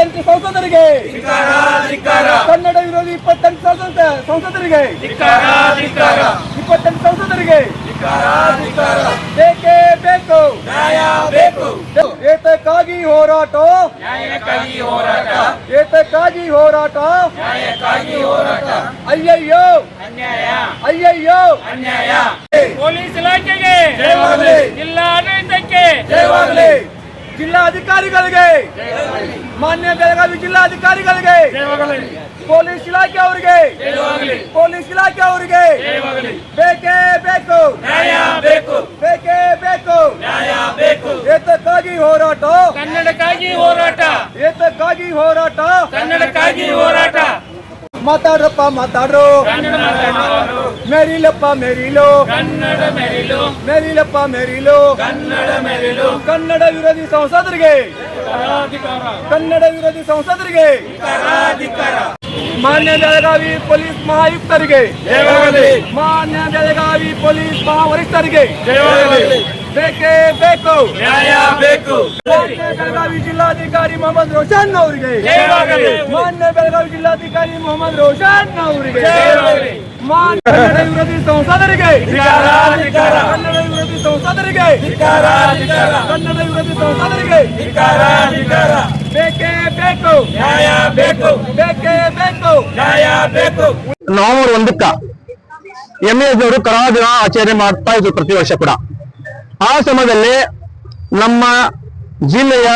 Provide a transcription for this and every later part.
ಇಪ್ಪತ್ತೆಂಟು ಸಂಸದರಿಗೆ. ಕನ್ನಡ ವಿರೋಧಿ ಇಪ್ಪತ್ತೆಂಟು ಸಂಸದ ಸಂಸದರಿಗೆ. ಇಪ್ಪತ್ತೆಂಟು ಸಂಸದರಿಗೆ. ಬೇಕೇ ಬೇಕು. ಏತಕ್ಕಾಗಿ ಹೋರಾಟ? ಏತಕ್ಕಾಗಿ ಹೋರಾಟ? ಅಯ್ಯಯ್ಯೋ. ಅಯ್ಯಯ್ಯೋ. ಪೊಲೀಸ್ ಇಲಾಖೆಗೆ. ಜಿಲ್ಲಾ ಆಡಳಿತಕ್ಕೆ. ಜಿಲ್ಲಾಧಿಕಾರಿಗಳಿಗೆ ಮಾನ್ಯ ಬೆಳಗಾವಿ ಜಿಲ್ಲಾಧಿಕಾರಿಗಳಿಗೆ ಜಯವಾಗಲಿ. ಪೊಲೀಸ್ ಇಲಾಖೆ ಅವರಿಗೆ ಪೊಲೀಸ್ ಇಲಾಖೆ ಅವರಿಗೆ ಬೇಕು ನ್ಯಾಯ ಬೇಕು ಬೇಕೇ ಬೇಕು ನ್ಯಾಯ ಬೇಕು ಏತಕ್ಕಾಗಿ ಹೋರಾಟ ಕನ್ನಡಕ್ಕಾಗಿ ಹೋರಾಟ ಏತಕ್ಕಾಗಿ ಹೋರಾಟ ಕನ್ನಡಕ್ಕಾಗಿ ಹೋರಾಟ ಮಾತಾಡ್ರಪ್ಪ ಮಾತಾಡ್ರು ಕನ್ನಡ ಮಾತಾಡುವವರು ಮೇರಿಲಪ್ಪ ಮೇರಿಲು ಕನ್ನಡ ಮೆರಿಲು ಮೇರಿಲಪ್ಪ ಮೇರಿಲು ಕನ್ನಡ ಮೆರಿಲು ಕನ್ನಡ ವಿರೋಧಿ ಸಂಸದರಿಗೆ ಪರಾಧಿಕಾರ ಕನ್ನಡ ವಿರೋಧಿ ಸಂಸದರಿಗೆ ಧಿಕ್ಕಾರ ಧಿಕ್ಕಾರ ಮಾನ್ಯ ಬೆಳಗಾವಿ ಪೊಲೀಸ್ ಮಹಾಯುಕ್ತರಿಗೆ ಜಯವಾಗಲಿ ಮಾನ್ಯ ಬೆಳಗಾವಿ ಪೊಲೀಸ್ ಮಹಾವರಿಷ್ಠರಿಗೆ ಜಯವಾಗಲಿ ಬೇಕೇ ಬೇಕು. ನ್ಯಾಯ ಬೇಕು. ಬೆಳಗಾವಿ ಜಿಲ್ಲಾಧಿಕಾರಿ ಮೊಹಮ್ಮದ್ ರೋಷನ್ ಅವರಿಗೆ. ಮಾನ್ಯ ಬೆಳಗಾವಿ ಜಿಲ್ಲಾಧಿಕಾರಿ ಮೊಹಮ್ಮದ್ ರೋಷನ್ ಅವರಿಗೆ. ಮಾನ್ಯ ಕನ್ನಡ ವಿರೋಧಿ ಸಂಸದರಿಗೆ. ಕನ್ನಡ ವಿರೋಧಿ ಸಂಸದರಿಗೆ ಕನ್ನಡ ವಿರೋಧಿ ಸಂಸದರಿಗೆ ಬೇಕೇ ಬೇಕು. ನ್ಯಾಯ ಬೇಕು. ಬೇಕೇ ಬೇಕು. ನ್ಯಾಯ ಬೇಕು. ನವೆಂಬರ್ ಒಂದಕ್ಕ ಎಂಎಸ್ ಅವರು ಕರಾಳ ದಿನ ಆಚರಣೆ ಮಾಡ್ತಾ ಇದ್ರು ಪ್ರತಿ ವರ್ಷ ಕೂಡ. ಆ ಸಮಯದಲ್ಲಿ ನಮ್ಮ ಜಿಲ್ಲೆಯ,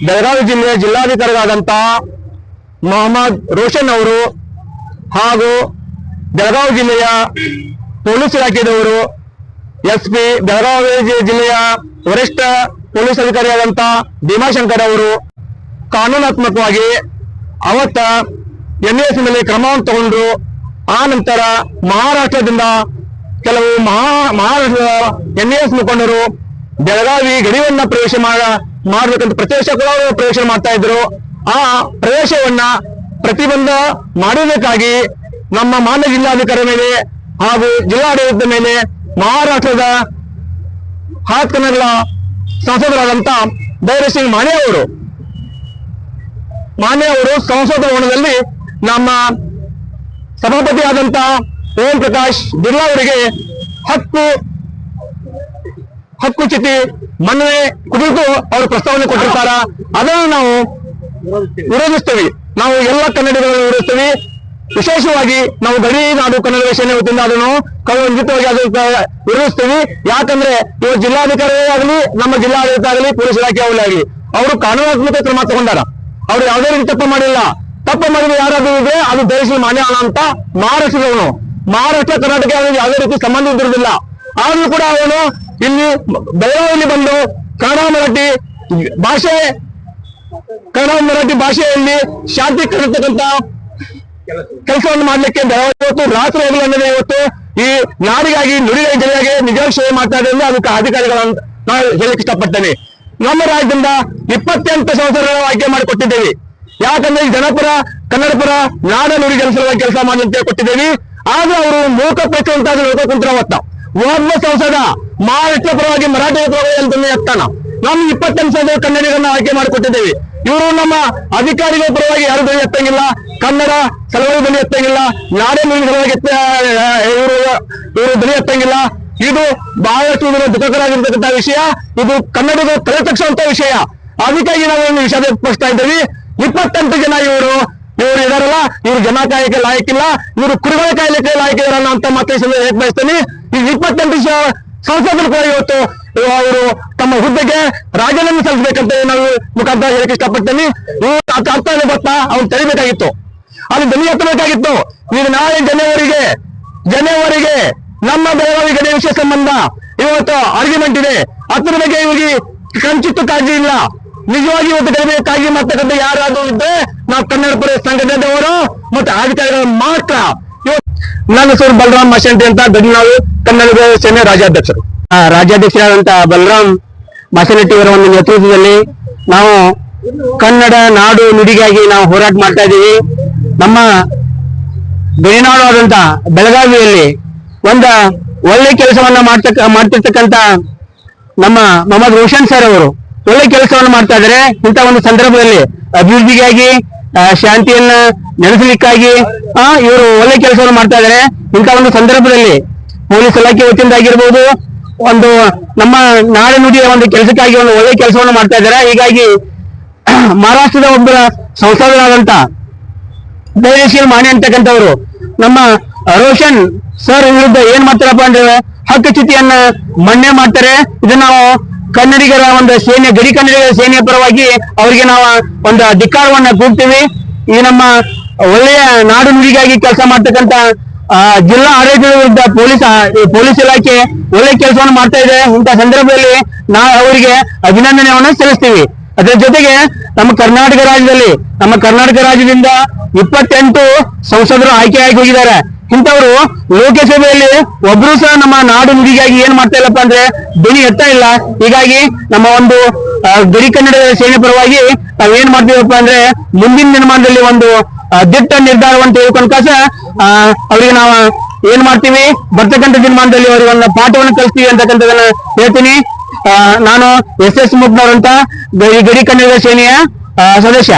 ಬೆಳಗಾವಿ ಜಿಲ್ಲೆಯ ಜಿಲ್ಲಾಧಿಕಾರಿಗಳಾದಂಥ ಮೊಹಮ್ಮದ್ ರೋಷನ್ ಅವರು ಹಾಗೂ ಬೆಳಗಾವಿ ಜಿಲ್ಲೆಯ ಪೊಲೀಸ್ ಇಲಾಖೆಯವರು ಎಸ್ ಪಿ ಬೆಳಗಾವಿ ಜಿಲ್ಲೆಯ ವರಿಷ್ಠ ಪೊಲೀಸ್ ಅಧಿಕಾರಿಯಾದಂತ ಭೀಮಾಶಂಕರ್ ಅವರು ಕಾನೂನಾತ್ಮಕವಾಗಿ ಅವತ್ತ ಎನ್ ಎಸ್ ಮೇಲೆ ಕ್ರಮವನ್ನು ತಗೊಂಡ್ರು ಆ ನಂತರ ಮಹಾರಾಷ್ಟ್ರದಿಂದ ಕೆಲವು ಮಹಾ ಮಹಾರಾಷ್ಟ್ರದ ಎನ್ ಎಸ್ ಮುಖಂಡರು ಬೆಳಗಾವಿ ಗಡಿಯನ್ನ ಪ್ರವೇಶ ಮಾಡಬೇಕಂತ ಪ್ರದೇಶ ಕೂಡ ಪ್ರವೇಶ ಮಾಡ್ತಾ ಇದ್ರು. ಆ ಪ್ರವೇಶವನ್ನ ಪ್ರತಿಬಂಧ ಮಾಡುವುದಕ್ಕಾಗಿ ನಮ್ಮ ಮಾನ್ಯ ಜಿಲ್ಲಾಧಿಕಾರಿ ಮೇಲೆ ಹಾಗೂ ಜಿಲ್ಲಾಡಳಿತದ ಮೇಲೆ ಮಹಾರಾಷ್ಟ್ರದ ಹಾತ್ ಕನ್ನಡ ಸಂಸದರಾದಂತ ಭೈರಸಿಂಗ್ ಮಾನೆ ಅವರು. ಮಾನೆ ಅವರು ಸಂಸದ ಭವನದಲ್ಲಿ ನಮ್ಮ ಸಭಾಪತಿ ಆದಂತ ಓಂ ಪ್ರಕಾಶ್ ಬಿರ್ಲಾ ಅವರಿಗೆ ಹಕ್ಕು ಹಕ್ಕು ಚಿತಿ ಮನ್ನಣೆ ಕುರಿತು ಅವರು ಪ್ರಸ್ತಾವನೆ ಕೊಟ್ಟಿರ್ತಾರ. ಅದನ್ನು ನಾವು ವಿರೋಧಿಸ್ತೇವೆ. ನಾವು ಎಲ್ಲ ಕನ್ನಡಿಗರನ್ನು ವಿರೋಧಿಸ್ತೇವೆ. ವಿಶೇಷವಾಗಿ ನಾವು ಗಡಿ ನಾಡು ಕನ್ನಡ ವಿಷಯ ವತಿಯಿಂದ ಅದನ್ನು ಖಂಡಿತವಾಗಿ ಅದನ್ನು ವಿರೋಧಿಸ್ತೇವೆ. ಯಾಕಂದ್ರೆ ಇವರು ಜಿಲ್ಲಾಧಿಕಾರಿ ಆಗಲಿ, ನಮ್ಮ ಜಿಲ್ಲಾಡಳಿತ ಆಗಲಿ, ಪೊಲೀಸ್ ಇಲಾಖೆ ಆಗಲಿ ಅವರು ಕಾನೂನಾತ್ಮಕ ಕ್ರಮ ತಗೊಂಡಾರ. ಅವ್ರು ಯಾವುದೇ ರೀತಿ ತಪ್ಪು ಮಾಡಿಲ್ಲ. ತಪ್ಪು ಮಾಡಿದ ಯಾರಾದರೂ ಇದೆ ಅದು ದೇಶದ ಮಾನ್ಯ ಅಂತ ಮಹಾರಾಷ್ಟ್ರದವನು ಮಹಾರಾಷ್ಟ್ರ, ಕರ್ನಾಟಕ ಯಾವುದೇ ರೀತಿ ಸಂಬಂಧ ಇದ್ದಿರುವುದಿಲ್ಲ. ಆದ್ರೂ ಕೂಡ ಅವನು ಇಲ್ಲಿ ಬೆಳಗಾವಿಯಲ್ಲಿ ಬಂದು ಕನ್ನಡ, ಮರಾಠಿ ಭಾಷೆ, ಕನ್ನಡ, ಮರಾಠಿ ಭಾಷೆಯಲ್ಲಿ ಶಾಂತಿ ಕಲಿತಕ್ಕಂತ ಕೆಲಸವನ್ನು ಮಾಡ್ಲಿಕ್ಕೆ ಇವತ್ತು ರಾತ್ರಿ ಹೋಗಲಿ ಅನ್ನೋದೇ ಇವತ್ತು ಈ ನಾಡಿಗಾಗಿ, ನುಡಿಗಾಗಿ ಜನರಿಗೆ ಮಾಡ್ತಾ ಅಂದ್ರೆ ಅದಕ್ಕೆ ಅಧಿಕಾರಿಗಳನ್ನ ನಾನು ಹೇಳಕ್ ಇಷ್ಟಪಡ್ತೇನೆ. ನಮ್ಮ ರಾಜ್ಯದಿಂದ ಇಪ್ಪತ್ತೆಂಟು ಸಂಸದರನ್ನು ಆಯ್ಕೆ ಮಾಡಿಕೊಟ್ಟಿದ್ದೇವೆ. ಯಾಕಂದ್ರೆ ಜನಪರ, ಕನ್ನಡಪರ ನಾಡ ನುಡಿ ಜನಸಲುವಾಗಿ ಕೆಲಸ ಮಾಡುವಂತೆ ಕೊಟ್ಟಿದ್ದೇವೆ. ಆದ್ರೆ ಅವರು ಮೂಕ ಪಕ್ಷ ನೋಡ್ಕೊಂಡು ಕುಂತ್ರ ಅವತ್ತ. ಒಬ್ಬ ಸಂಸದ ಮಹಾರಾಷ್ಟ್ರ ಪರವಾಗಿ ಮರಾಠಿ ಪರವಾಗಿ ಅಂತ ಎತ್ತಾನ ನಮ್ ಇಪ್ಪತ್ತೆಂಟು ಸಾವಿರ ಕನ್ನಡಿಗರನ್ನ ಆಯ್ಕೆ ಮಾಡಿಕೊಟ್ಟಿದ್ದೇವೆ. ಇವರು ನಮ್ಮ ಅಧಿಕಾರಿಗಳ ಪರವಾಗಿ ಯಾರು ಧ್ವನಿ ಎತ್ತಂಗಿಲ್ಲ. ಕನ್ನಡ ಸಲುವಾಗಿ ಧ್ವನಿ ಎತ್ತಂಗಿಲ್ಲ. ನಾಡೇ ಸಲುವಾಗಿ ಎತ್ತ, ಇವರು ಇವರು ಧ್ವನಿ ಎತ್ತಂಗಿಲ್ಲ. ಇದು ಬಹಳಷ್ಟು ದುಃಖಕರಾಗಿರ್ತಕ್ಕಂಥ ವಿಷಯ. ಇದು ಕನ್ನಡದ ತಲೆ ತಕ್ಷಣ ವಿಷಯ. ಅದಕ್ಕಾಗಿ ನಾವು ವಿಷಯ ಪಡಿಸ್ತಾ ಇದ್ದೀವಿ. ಇಪ್ಪತ್ತೆಂಟು ಜನ ಇವರು ಇವರು ಇದಾರಲ್ಲ, ಇವರು ಜನ ಕಾಯಕ್ಕೆ ಲಾಯಕ್ಕಿಲ್ಲ, ಇವರು ಕುರಿಗಳ ಕಾಯಲಿಕ್ಕೆ ಲಾಯಕ್ಕಿದಾರಲ್ಲ ಅಂತ ಮತ್ತೆ ಹೇಳಕ್ ಬಯಸ್ತೇನೆ ಈ ಇಪ್ಪತ್ತೆಂಟು ಸಂಸದರು ಕೂಡ ಇವತ್ತು ಅವರು ತಮ್ಮ ಹುದ್ದೆಗೆ ರಾಜೀನಾಮೆ ಸಲ್ಲಿಸಬೇಕಂತ ನಾವು ಮುಖಾಂತರ ಹೇಳಕ್ ಇಷ್ಟಪಡ್ತೇನೆ. ಇವ್ರು ಅರ್ಥ ಇದೆ ಗೊತ್ತಾ ಅವ್ನು ತೆರಿಬೇಕಾಗಿತ್ತು. ಅಲ್ಲಿ ಧ್ವನಿ ಎತ್ತಬೇಕಾಗಿತ್ತು. ಈಗ ನಾಳೆ ಜನವರಿಗೆ ಜನವರಿಗೆ ನಮ್ಮ ಬೆಳಗಾವಿ ಗಡಿ ವಿಷಯ ಸಂಬಂಧ ಇವತ್ತು ಆರ್ಗ್ಯುಮೆಂಟ್ ಇದೆ. ಅದ್ರ ಬಗ್ಗೆ ಇವರಿಗೆ ಕಂಚಿತ್ತು ಕಾಳಜಿ ಇಲ್ಲ. ನಿಜವಾಗಿ ಇವತ್ತು ಗಡಿ ಕಾಳಜಿ ಮಾಡ್ತಕ್ಕಂಥ ಯಾರಾದ್ರೂ ಇದ್ರೆ ನಾವು ಕನ್ನಡ ಪರ ಸಂಘಟನೆದವರು ಮತ್ತು ಅಧಿಕಾರಿಗಳು ಮಾತ್ರ ನನ್ನ ಹೆಸರು ಬಲರಾಮ್ ಮಶಂಟಿ ಅಂತ ಗಡಿನಾಡು ಕನ್ನಡ ಸೇನೆ ರಾಜ್ಯಾಧ್ಯಕ್ಷರು. ಆ, ರಾಜ್ಯಾಧ್ಯಕ್ಷರಾದಂತ ಬಲರಾಮ್ ಮಾಸನಟ್ಟಿ ಅವರ ಒಂದು ನೇತೃತ್ವದಲ್ಲಿ ನಾವು ಕನ್ನಡ ನಾಡು ನುಡಿಗಾಗಿ ನಾವು ಹೋರಾಟ ಮಾಡ್ತಾ ಇದ್ದೀವಿ. ನಮ್ಮ ಗಡಿನಾಡು ಆದಂತ ಬೆಳಗಾವಿಯಲ್ಲಿ ಒಂದ ಒಳ್ಳೆ ಕೆಲಸವನ್ನ ಮಾಡ್ತಕ್ಕ ಮಾಡ್ತಿರ್ತಕ್ಕಂತ ನಮ್ಮ ಮೊಹಮ್ಮದ್ ರೋಷನ್ ಸರ್ ಅವರು ಒಳ್ಳೆ ಕೆಲಸವನ್ನು ಮಾಡ್ತಾ ಇದ್ದಾರೆ. ಇಂಥ ಒಂದು ಸಂದರ್ಭದಲ್ಲಿ ಅಭಿವೃದ್ಧಿಗಾಗಿ ಶಾಂತಿಯನ್ನ ನೆಲೆಸಲಿಕ್ಕಾಗಿ ಇವರು ಒಳ್ಳೆ ಕೆಲಸವನ್ನು ಮಾಡ್ತಾ ಇದ್ದಾರೆ. ಇಂಥ ಒಂದು ಸಂದರ್ಭದಲ್ಲಿ ಪೊಲೀಸ್ ಇಲಾಖೆ ವತಿಯಿಂದ ಆಗಿರ್ಬೋದು ಒಂದು ನಮ್ಮ ನಾಡು ನುಡಿಯ ಒಂದು ಕೆಲಸಕ್ಕಾಗಿ ಒಂದು ಒಳ್ಳೆ ಕೆಲಸವನ್ನು ಮಾಡ್ತಾ ಇದ್ದಾರೆ. ಹೀಗಾಗಿ ಮಹಾರಾಷ್ಟ್ರದ ಒಬ್ಬ ಸಂಸದರಾದಂತ ದಯಶೀಲ್ ಮಾಣಿ ಅಂತಕ್ಕಂಥವ್ರು, ನಮ್ಮ ರೋಷನ್ ಸರ್ ವಿರುದ್ಧ ಏನ್ ಮಾಡ್ತಾರಪ್ಪ ಅಂದ್ರೆ ಹಕ್ಕು ಚ್ಯುತಿಯನ್ನ ಮಣ್ಣೆ ಮಾಡ್ತಾರೆ. ಇದನ್ನ ನಾವು ಕನ್ನಡಿಗರ ಒಂದು ಸೇನೆ, ಗಡಿ ಕನ್ನಡಿಗರ ಸೇನೆಯ ಪರವಾಗಿ ಅವರಿಗೆ ನಾವು ಒಂದು ಅಧಿಕಾರವನ್ನ ಕೂಡ್ತೀವಿ. ಈ ನಮ್ಮ ಒಳ್ಳೆಯ ನಾಡು ನುಡಿಗಾಗಿ ಕೆಲಸ ಮಾಡ್ತಕ್ಕಂತ ಜಿಲ್ಲಾ ಆಡಳಿತದ ವಿರುದ್ಧ ಪೊಲೀಸ್ ಪೊಲೀಸ್ ಇಲಾಖೆ ಒಳ್ಳೆ ಕೆಲಸವನ್ನು ಮಾಡ್ತಾ ಇದೆ. ಇಂತಹ ಸಂದರ್ಭದಲ್ಲಿ ನಾವು ಅವರಿಗೆ ಅಭಿನಂದನೆಯನ್ನು ಸಲ್ಲಿಸ್ತೀವಿ. ಅದರ ಜೊತೆಗೆ ನಮ್ಮ ಕರ್ನಾಟಕ ರಾಜ್ಯದಲ್ಲಿ, ನಮ್ಮ ಕರ್ನಾಟಕ ರಾಜ್ಯದಿಂದ ಇಪ್ಪತ್ತೆಂಟು ಸಂಸದರು ಆಯ್ಕೆಯಾಗಿ ಹೋಗಿದ್ದಾರೆ. ಇಂಥವರು ಲೋಕಸಭೆಯಲ್ಲಿ ಒಬ್ರು ಸಹ ನಮ್ಮ ನಾಡು ನುಡಿಗಾಗಿ ಏನ್ ಮಾಡ್ತಾ ಇಲ್ಲಪ್ಪ ಅಂದ್ರೆ ಧ್ವನಿ ಎತ್ತಾ ಇಲ್ಲ. ಹೀಗಾಗಿ ನಮ್ಮ ಒಂದು ಗಡಿ ಕನ್ನಡದ ಸೇನೆ ಪರವಾಗಿ ನಾವ್ ಏನ್ ಮಾಡ್ತೀವಪ್ಪ ಅಂದ್ರೆ ಮುಂದಿನ ದಿನಮಾನದಲ್ಲಿ ಒಂದು ದಿಟ್ಟ ನಿರ್ಧಾರವನ್ನು ತೆಗೆದುಕೊಂಡ್ಕಾಸ ಅವರಿಗೆ ನಾವು ಏನ್ ಮಾಡ್ತೀವಿ? ಬರ್ತಕ್ಕಂಥ ದಿನಮಾನದಲ್ಲಿ ಅವರಿಗೆ ಒಂದು ಪಾಠವನ್ನು ಕಲಿಸ್ತೀವಿ ಅಂತಕ್ಕಂಥದನ್ನ ಹೇಳ್ತೀನಿ. ನಾನು ಎಸ್ ಎಸ್ ಮುಗ್ನವ್ರಂತ ಗಡಿ ಕನ್ನಡ ಸೇನೆಯ ಸದಸ್ಯ.